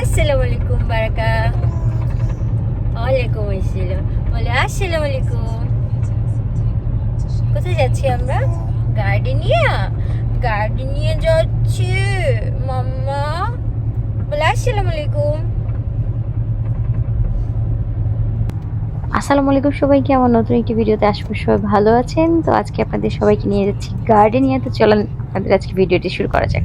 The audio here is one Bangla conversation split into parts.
আসসালামাইকুম বারাকা ওয়ালাইকুম আসসালাম বলে আসসালামু আলাইকুম কোথায় যাচ্ছি আমরা গার্ডেনিয়া গার্ডেনিয়া যাচ্ছি মাম্মা আসসালামু আলাইকুম সবাইকে, আমার নতুন একটি ভিডিওতে আসব সবাই ভালো আছেন। তো আজকে আপনাদের সবাইকে নিয়ে যাচ্ছি গার্ডেনিয়াতে চলেন, আপনাদের আজকে ভিডিওটি শুরু করা যাক।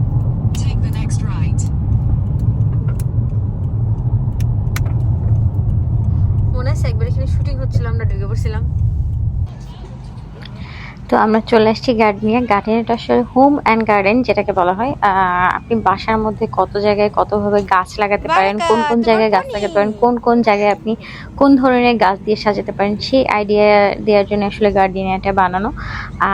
তো আমরা চলে আসছি গার্ডেনিয়া গার্ডেনটা আসলে হোম অ্যান্ড গার্ডেন যেটাকে বলা হয়। আপনি বাসার মধ্যে কত জায়গায় কতভাবে গাছ লাগাতে পারেন কোন কোন জায়গায় গাছ লাগাতে পারেন কোন কোন জায়গায় আপনি কোন ধরনের গাছ দিয়ে সাজাতে পারেন সেই আইডিয়া দেওয়ার জন্য আসলে গার্ডেনিয়াটা বানানো।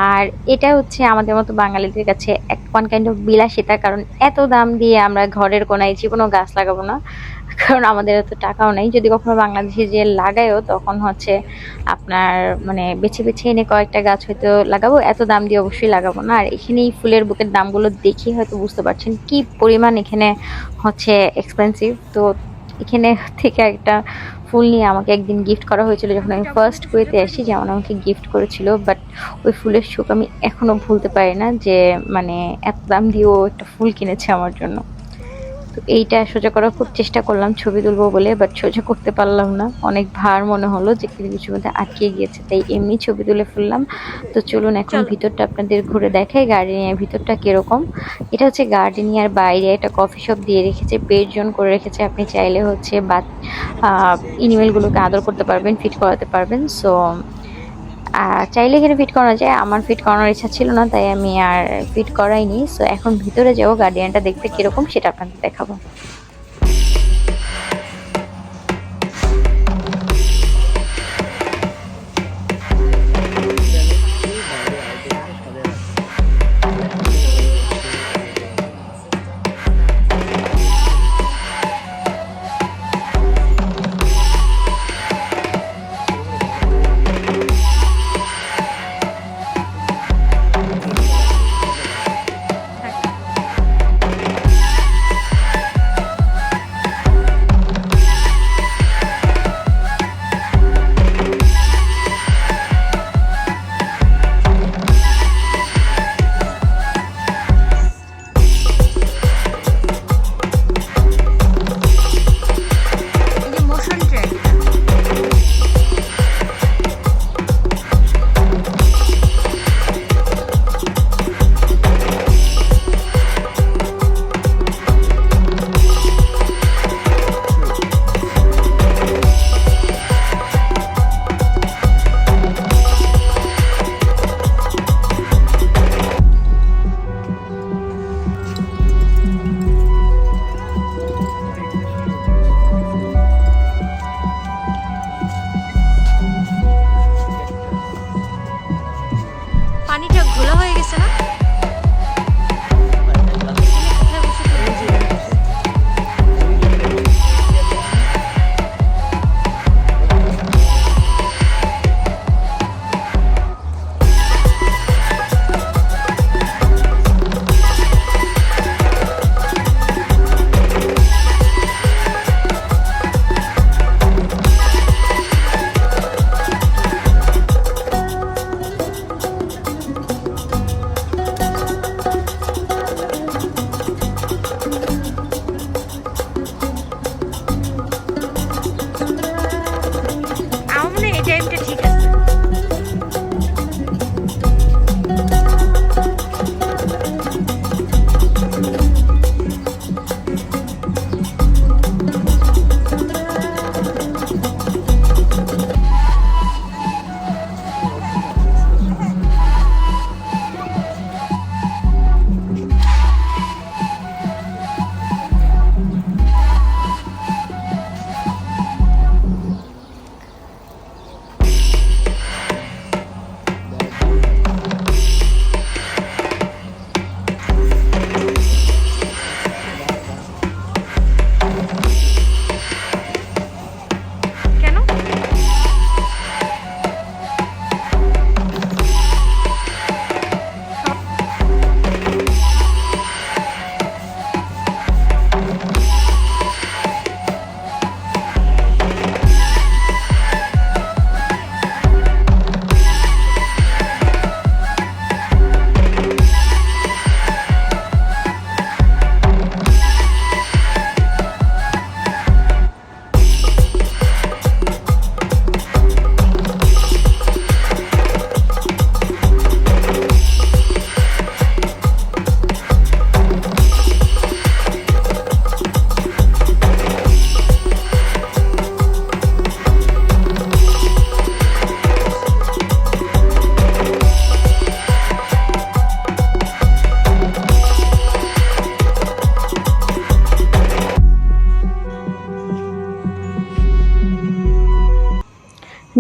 আর এটা হচ্ছে আমাদের মতো বাঙালিদের কাছে এক ওয়ান কাইন্ড অফ বিলাসিতা কারণ এত দাম দিয়ে আমরা ঘরের কোনায় যে কোনো গাছ লাগাবো না। কারণ আমাদের এত টাকাও নেই। যদি কখনো বাংলাদেশে যে লাগাইও তখন হচ্ছে আপনার মানে বেছে বেছে এনে কয়েকটা গাছ হয়তো লাগাবো। এত দাম দিয়ে অবশ্যই লাগাবো না। আর এখানে এই ফুলের বুকের দামগুলো দেখে হয়তো বুঝতে পারছেন কি পরিমাণ এখানে হচ্ছে এক্সপেন্সিভ তো এখানে থেকে একটা ফুল নিয়ে আমাকে একদিন গিফট করা হয়েছিল যখন আমি ফার্স্ট কুয়েতে আসি যেমন আমাকে গিফট করেছিল। বাট ওই ফুলের শোক আমি এখনও ভুলতে পারি না যে মানে এত দাম দিয়েও একটা ফুল কিনেছে আমার জন্য। এইটা সোজা করার খুব চেষ্টা করলাম ছবি তুলবো বলে বাট সোজা করতে পারলাম না। অনেক ভার মনে হলো যে কিছু কিছুর মধ্যে আটকে গিয়েছে তাই এমনি ছবি তুলে ফেললাম। তো চলুন এখন ভিতরটা আপনাদের ঘুরে দেখাই গার্ডেনিয়ার ভিতরটা কীরকম। এটা হচ্ছে গার্ডেনিয়ার বাইরে একটা কফি শপ দিয়ে রেখেছে পেড জোন করে রেখেছে। আপনি চাইলে হচ্ছে বা ইনিমেলগুলোকে আদর করতে পারবেন ফিট করাতে পারবেন। সো চাইলে এখানে ফিট করানো যায়। আমার ফিট করানোর ইচ্ছা ছিল না, তাই আমি আর ফিট করাইনি। সো এখন ভিতরে যাব গার্ডিয়ানটা দেখতে কীরকম, সেটা আপনাদের দেখাবো।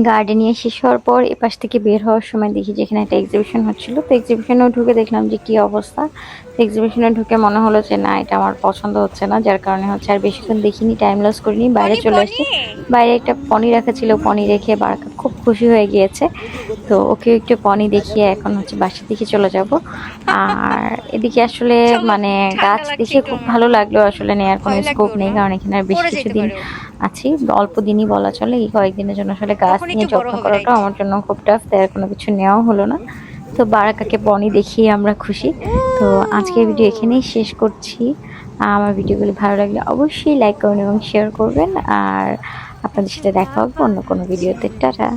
গার্ডেনিয়া শেষ হওয়ার পর এপাশ থেকে বের হওয়ার সময় দেখি যে এখানে একটা এক্সিবিশন হচ্ছিল। তো এক্সিবিশনেও ঢুকে দেখলাম যে কি অবস্থা। তো এক্সিবিশনে ঢুকে মনে হলো যে না এটা আমার পছন্দ হচ্ছে না। যার কারণে হচ্ছে আর বেশিক্ষণ দেখিনি টাইম লস করিনি। বাইরে চলে আসছি। বাইরে একটা পনি রাখা ছিল পনি রেখে বারাকা খুব খুশি হয়ে গিয়েছে। তো ওকে একটু পনি দেখিয়ে এখন হচ্ছে বাসার দিকে চলে যাব। আর এদিকে আসলে মানে গাছ দেখে খুব ভালো লাগল আসলে নেওয়ার কোনো স্কোপ নেই কারণ এখানে আর বেশ কিছুদিন আছি। অল্প দিনই বলা চলে এই কয়েকদিনের জন্য আসলে গাছ নিয়ে যত্ন করাটা আমার জন্য খুব টাফ তাই আর কোনো কিছু নেওয়া হলো না। তো বারাকাকে বনি দেখিয়ে আমরা খুশি। তো আজকের ভিডিও এখানেই শেষ করছি। আমার ভিডিওগুলি ভালো লাগলে অবশ্যই লাইক করুন এবং শেয়ার করবেন। আর আপনাদের সাথে দেখা হবে অন্য কোনো ভিডিওতে। টাটা।